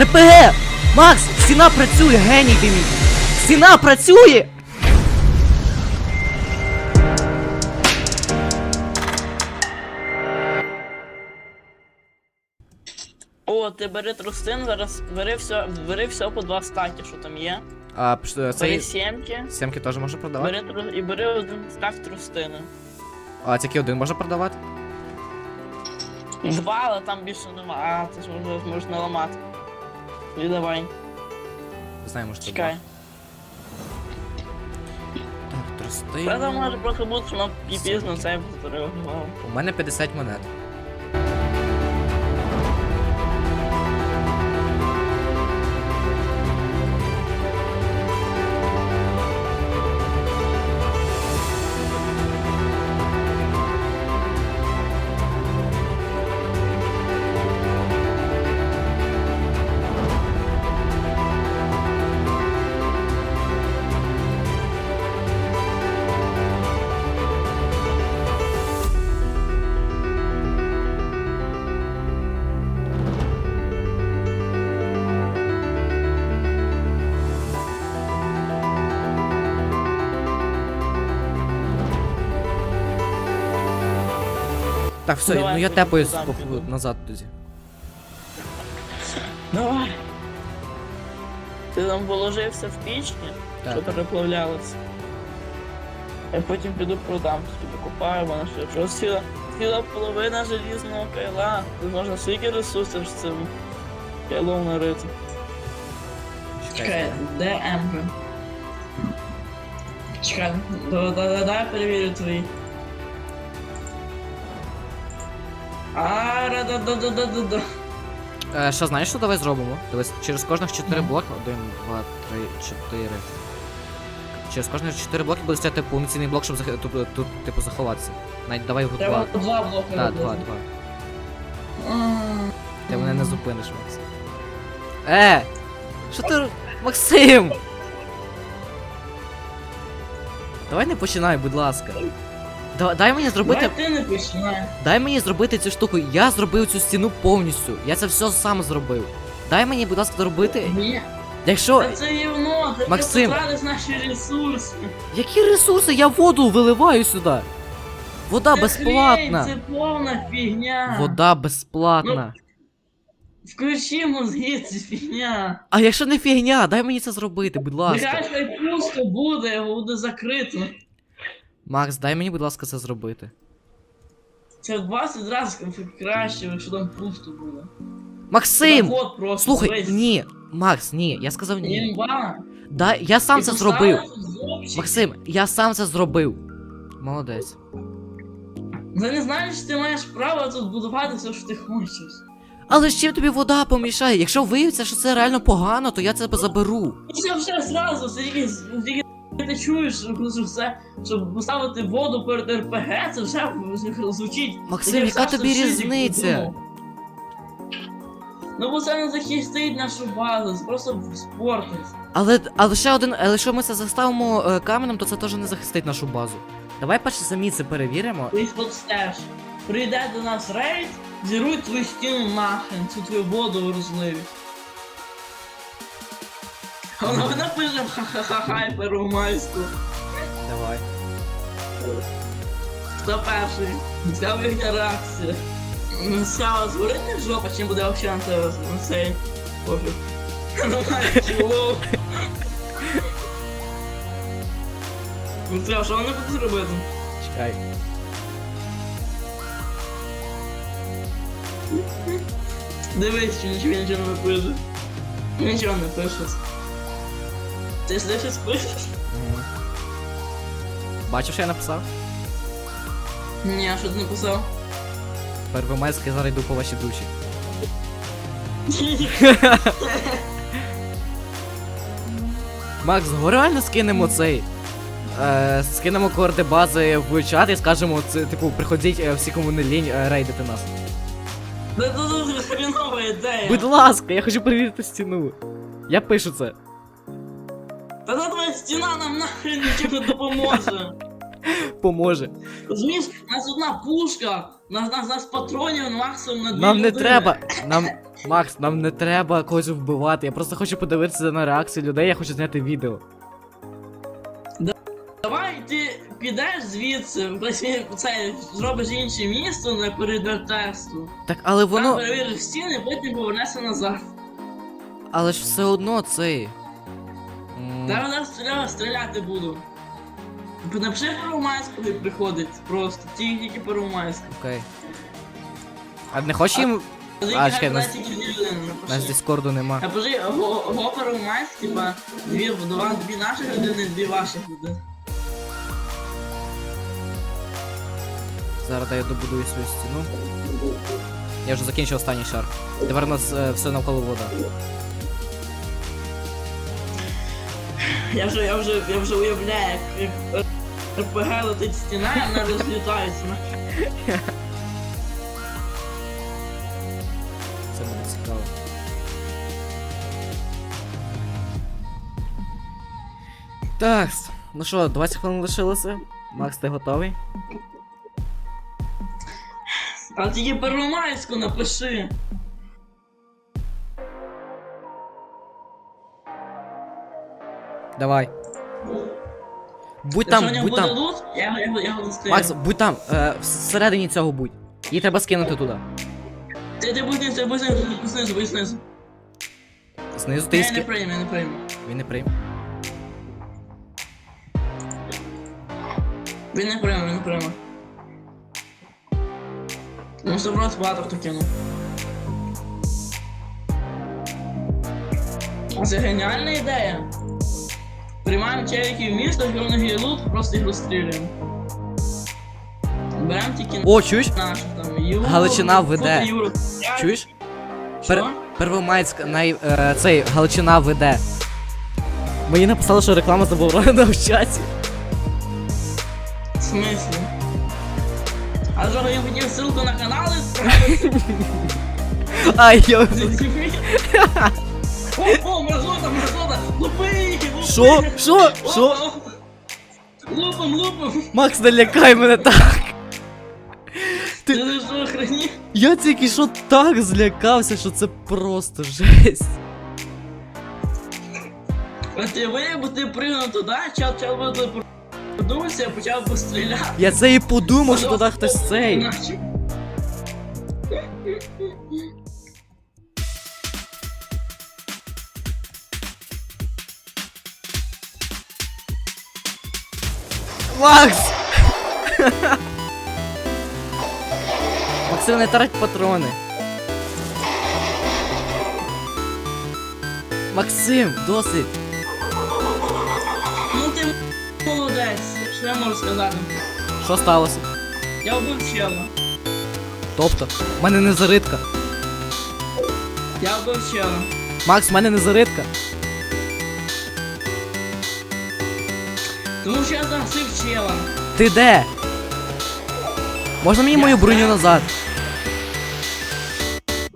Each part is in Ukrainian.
РПГ! Макс, стіна працює, геній ти мій! Стіна працює! О, ти бери трустин, зараз бери все, бери все по два стаки, що там є. А, пш- Бери цей сімки, сімки теж можна продавати? бери тру... і бери один стак трустини. А тільки один можна продавати? Два, але там більше нема. А, це ж можна, можна ламати. Віддавай, давай. Знаем, може це чекай. Та там може трохи бути, що воно і це. У мене 50 монет. Так, все, Давай, ну я тепаюсь туди піду. назад тоді. Давай. Ти там положився в пічні, Так. що переплавлялося. Я потім піду продам, собі купаю, мене ще що ціла половина желізного кайла. Тут можна скільки ресурсів з цим кайлом нарити. Чекай, де Ембер? Чекай, да- да- да- дай я перевірю твої. А, да да да да да да Е, що знаєш, що давай зробимо? Дивись, через кожних 4 Ну. блоки. 1, 2, 3, 4. Через кожних 4 блоки буде стояти повноцінний блок, щоб зах... тут, тут, типу, заховатися. Навіть давай його Треба два. два блоки Так, робити. два, два. М. Ти мене не зупиниш, Макс. Е! Що ти. Максим! Давай не починай, будь ласка. Да- Дай мені зробити. Давай ти не починай. Дай мені зробити цю штуку. Я зробив цю стіну повністю. Я це все сам зробив. Дай мені, будь ласка, зробити. Ні. Якщо. Та це гівно, ти Максим. тратиш наші ресурси. Які ресурси? Я воду виливаю сюди. Вода Це безплатна. хрень, Це повна фігня. Вода безплатна. Включи мозги, це фігня. А якщо не фігня, дай мені це зробити, будь ласка. Нехай хай пусто буде, його буде закрито. Макс, дай мені, будь ласка, це зробити. Це в 20 разів краще, якщо там пусто буде. Максим! Заход просто Слухай, весь. ні, Макс, ні, я сказав ні. Імба. Дай, я сам Ти це зробив. Максим, я сам це зробив. Молодець. Це не знаєш, що ти маєш право тут будувати все, що ти хочеш. Але з чим тобі вода помішає? Якщо виявиться, що це реально погано, то я це заберу. Ну це вже зразу, це тільки ти чуєш, що все, щоб поставити воду перед РПГ, це вже звучить. Максим, яка тобі різниця? Ну бо це не захистить нашу базу, це просто спортить. Але, але ще один, але якщо ми це заставимо е, каменем, то це теж не захистить нашу базу. Давай перше самі це перевіримо. Ти тут стеж. Прийде до нас рейд, зіруй твою стіну нахрен, цю твою воду розливі. Вона вона пише ха-ха-ха хайперумайську. Давай. Хто перший? Ця їхня реакція. Ну, згорить не жопа, чим буде вообще на це на цей пофіг. Ну, чого? Ну, Сява, що вони будуть робити? Чекай. Дивись, нічого нічого не пише. Нічого не пише. Ти ж щось пишеш? Мгм. Бачив, що я написав? Ні, а що ти написав? Первомайський зараз йду по вашій душі. Макс, го реально скинемо цей. Е, скинемо коорди бази в чат і скажемо, це, типу, приходіть е, всі, кому не лінь, е, рейдити нас. Це дуже хрінова ідея. Будь ласка, я хочу перевірити стіну. Я пишу це. Та та твоя стіна нам нахрен нічим не допоможе. Поможе. Розумієш, у нас одна пушка, у нас, нас, нас патронів максимум на дві Нам не людини. треба. Нам. Макс, нам не треба когось вбивати. Я просто хочу подивитися на реакцію людей, я хочу зняти відео. Давай ти підеш звідси, це, зробиш інше місто на перед тесту. Так, але Там воно. перевіриш стіни, потім повернешся назад. Але ж все одно цей. М, Зараз я стріляти, буду. Напиши Первомайського і приходить просто. Тільки Первомайського. Окей. А не хочеш їм. А, чекай, нас- Нас Дискорду нема. Напиши го, го Первомайськ, типа, дві, два, дві наших людини, дві ваших людини. Зараз я добудую свою стіну. Я вже закінчив останній шар. Тепер у нас е, все навколо вода. Я вже, я вже, я вже уявляю, як, як РПГ летить стіна, і вона розлітається. Це мене цікаво. Так, ну що, 20 хвилин лишилося. Макс, ти готовий? А тільки Первомайську напиши. Давай. Будь Якщо в там, нього будь буде там. лут, я, я, я його застрелю. Макс, будь там, е, всередині цього будь. Її треба скинути туди. Ти, ти будь знизу, будь знизу, будь знизу, будь знизу. Знизу ти Я не ски... прийму, я не прийму. Він не прийме. Він не прийме, він не прийме. Ну, що просто багато хто кинув. Це геніальна ідея. Приймаємо челіків в місто, них лут, просто їх розстрілюємо. Беремо тільки О, чуєш? наших там Юру. Галичина веде. фото Юру. Чуєш? Що? Пер... Первомайськ най... е, цей Галичина веде. Мені написали, що реклама заборонена в чаті. В смислі? А що я хотів ссылку на канал відправити? Ай, я... О, о, мразота, мразота! Лупи! Що? Що? Що? Лупом, лупом! Макс, не лякай мене так. Ти не що? Я тільки що так злякався, що це просто жесть. А ти виявив, ти пригнув туди, чел, чел подумався, я почав би стріляти. Я це і подумав, що туди хтось цей. Макс! Максим, не трать патрони. Максим, досить. Ну ти молодець, що я можу сказати? Що сталося? Я вбив чела. Тобто, в мене не заритка. Я вбив чела. Макс, в мене не заритка. Що я загасив чела. Ти де? Можна мені мою броню назад?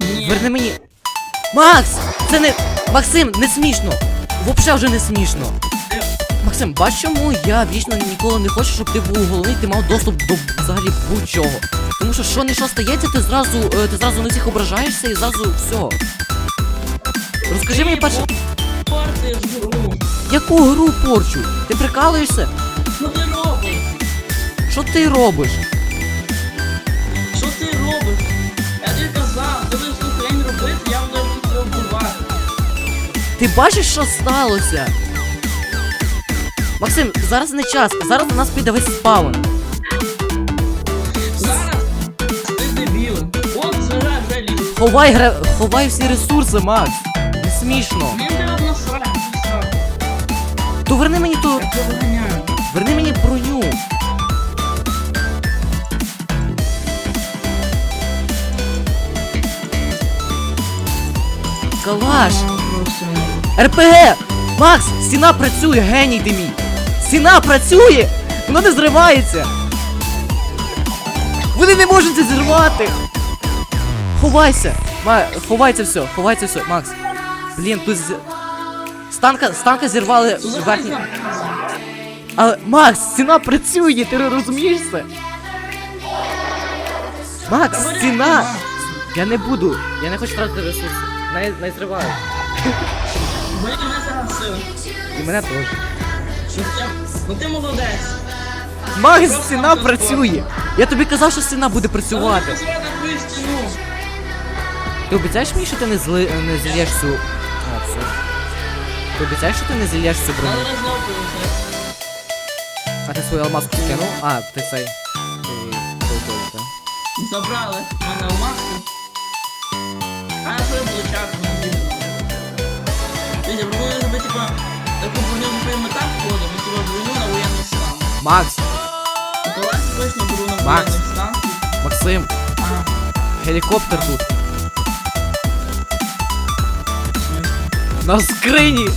Ні. Верни мені. Макс! Це не. Максим, не смішно! Вообще вже не смішно. Максим, бач чому я вічно ніколи не хочу, щоб ти був головний, ти мав доступ до взагалі будь-чого. Тому що що не що стається, ти зразу, е, ти зразу на всіх ображаєшся і зразу все. Розкажи мені перше, Портиш гру. яку гру порчу? Ти прикалуєшся? Що ти робиш? Що ти робиш? Що ти робиш? Я тобі казав, ти будеш цю хрень робити, я буду тебе вбивати. Ти бачиш, що сталося? Максим, зараз не час, зараз на нас піде весь спаун. Зараз ти дебіл. От. Ховай гра... ховай всі ресурси, Макс. Не смішно. То верни мені ту. Верни мені броню. Калаш. РПГ! Макс, стіна працює, геній ти мій! Стіна працює! Вона не зривається! Вони не можуть це зірвати! Ховайся! Ма, ховайся все, ховайся все, Макс. Блін, тут. Станка, станка зірвали верхній. Але Макс, стіна працює, ти розумієш це? Макс, стіна! Я не буду, я не хочу тратити ресурси. Не, не зриваю. І мене теж. Ну ти молодець. Макс, стіна працює! Я тобі казав, що стіна буде працювати. Ти обіцяєш мені, що ти не зли не зільєш цю. А, все. Ти обіцяєш, що ти не зільєш цю броню? Але знову получилось. А ти свою алмазку скинув? А, ти цей. Ти полковий, так? Забрали в мене маску. А я свою получав, не. Дивіться, пропоную зробити, типа, таку броню з ми так входимо, типа броню на воєнний стан. Макс! Миколаїв точно беру на Макс. воєнний стан. Максим! А, Гелікоптер тут. На скрині!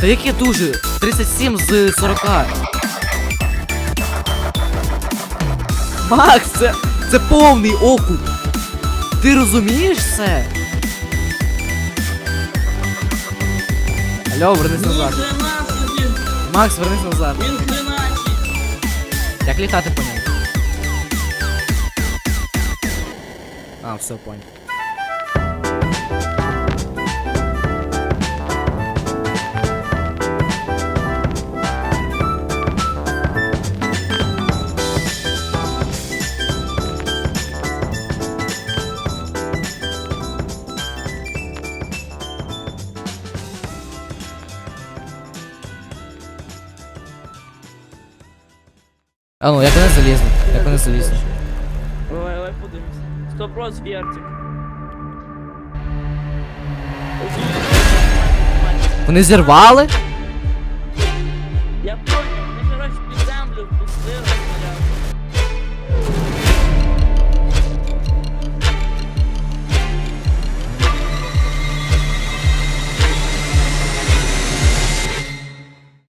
Та яке дуже? 37 з 40. Макс, це, це повний окуп. Ти розумієш це? Алло, вернись назад. Макс, вернись назад. він 13. Як літати по ньому? А, все, понял. А ну, як вони залізли? Як вони залізли? Давай, давай подивимось. Сто про вертик. Вони зірвали?